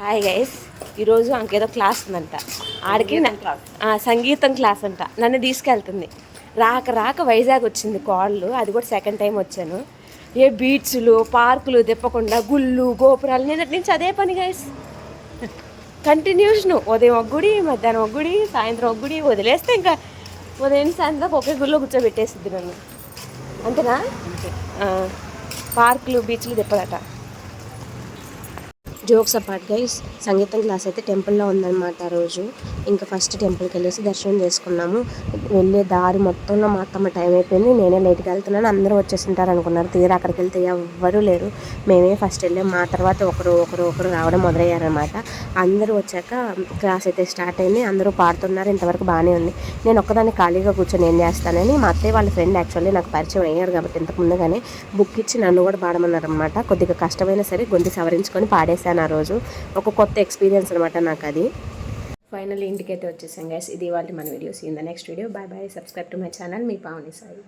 Hi guys ఈరోజు అంకేదో class ఉందంట. ఆడికి సంగీతం క్లాస్. అంట. నన్ను తీసుకెళ్తుంది. రాక రాక వైజాగ్ వచ్చింది కాళ్ళు. అది కూడా సెకండ్ టైం వచ్చాను. ఏ బీచ్లు పార్కులు తిప్పకుండా గుళ్ళు గోపురాలు. నిన్నటి నుంచి అదే పని గైస్ కంటిన్యూషన్ ఉదయం ఒక గుడి మధ్యాహ్నం ఒక గుడి సాయంత్రం ఒక గుడి. వదిలేస్తే ఇంకా ఉదయం సాయంత్రం ఒకే గుడిలో కూర్చోబెట్టేసిద్ది నన్ను. అంతేనా? పార్కులు బీచ్లు తిప్పదట జోక్స్ అపార్ట్ గైస్ సంగీతం క్లాస్ అయితే టెంపుల్లో ఉందన్నమాట ఆ రోజు. ఇంకా ఫస్ట్ టెంపుల్కి వెళ్ళేసి దర్శనం చేసుకున్నాము. వెళ్ళే దారి మొత్తంలో మా అత్తమ్మ టైం అయిపోయింది. నేనే లేట్గా వెళ్తున్నాను. అందరూ వచ్చేసింటారు అనుకున్నారు. తీరా అక్కడికి వెళ్తే ఎవ్వరూ లేరు. మేమే ఫస్ట్ వెళ్ళాం. మా తర్వాత ఒకరు ఒకరు ఒకరు రావడం మొదలయ్యారనమాట అందరూ వచ్చాక క్లాస్ అయితే స్టార్ట్ అయింది. అందరూ పాడుతున్నారు. ఇంతవరకు బాగానే ఉంది. నేను ఒక్కదాన్ని ఖాళీగా కూర్చొని ఏం చేస్తానని మా అత్తయ్య వాళ్ళ ఫ్రెండ్ యాక్చువల్లీ నాకు పరిచయం అయ్యారు కాబట్టి ఇంతకు ముందుగానే బుక్ ఇచ్చి నన్ను కూడా పాడమన్నారు అనమాట కొద్దిగా కష్టమైనా సరే గొంతు సవరించుకొని పాడేశాను. ఆ రోజు. ఒక కొత్త ఎక్స్పీరియన్స్ అనమాట నాకు అది ఫైనల్ ఇంటికైతే వచ్చేసాం గ్యాస్ ఇది ఇవాళ మన videos in the next video bye bye subscribe to my channel me Pavani Sai.